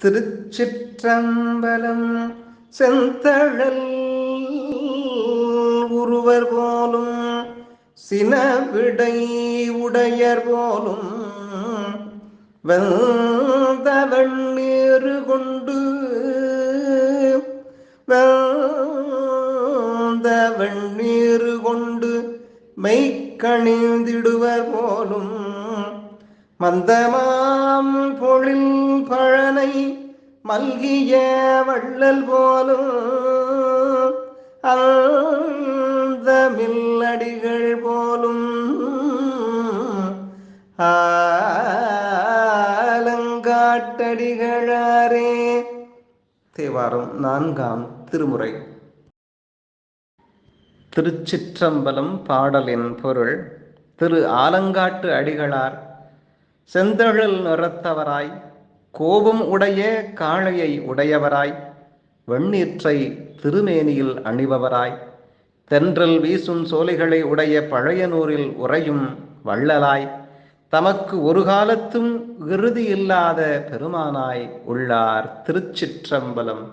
திருச்சிற்றம்பலம் செந்தழல் உருவர் போலும் சினவிடை உடையர் போலும் வந்தவன் நேரு கொண்டு வந்தவன் நேரு கொண்டு மெய்க்கணிந்திடுவர் போலும் மந்தமாம் பொழில் பழனை மல்கிய வள்ளல் போலும் அந்த மில்லடிகள் போலும் ஆலங்காட்டடிகளாரே. தேவாரம் நான்காம் திருமுறை. திருச்சிற்றம்பலம் பாடலின் பொருள் திரு ஆலங்காட்டு அடிகளார் செந்தழல் நிறத்தவராய் கோபம் உடைய காளையை உடையவராய் வெண்ணீற்றை திருமேனியில் அணிபவராய் தென்றல் வீசும் சோலைகளை உடைய பழையனூரில் உறையும் வள்ளலாய் தமக்கு ஒரு காலத்தும் இறுதி இல்லாத பெருமானாய் உள்ளார் திருச்சிற்றம்பலம்.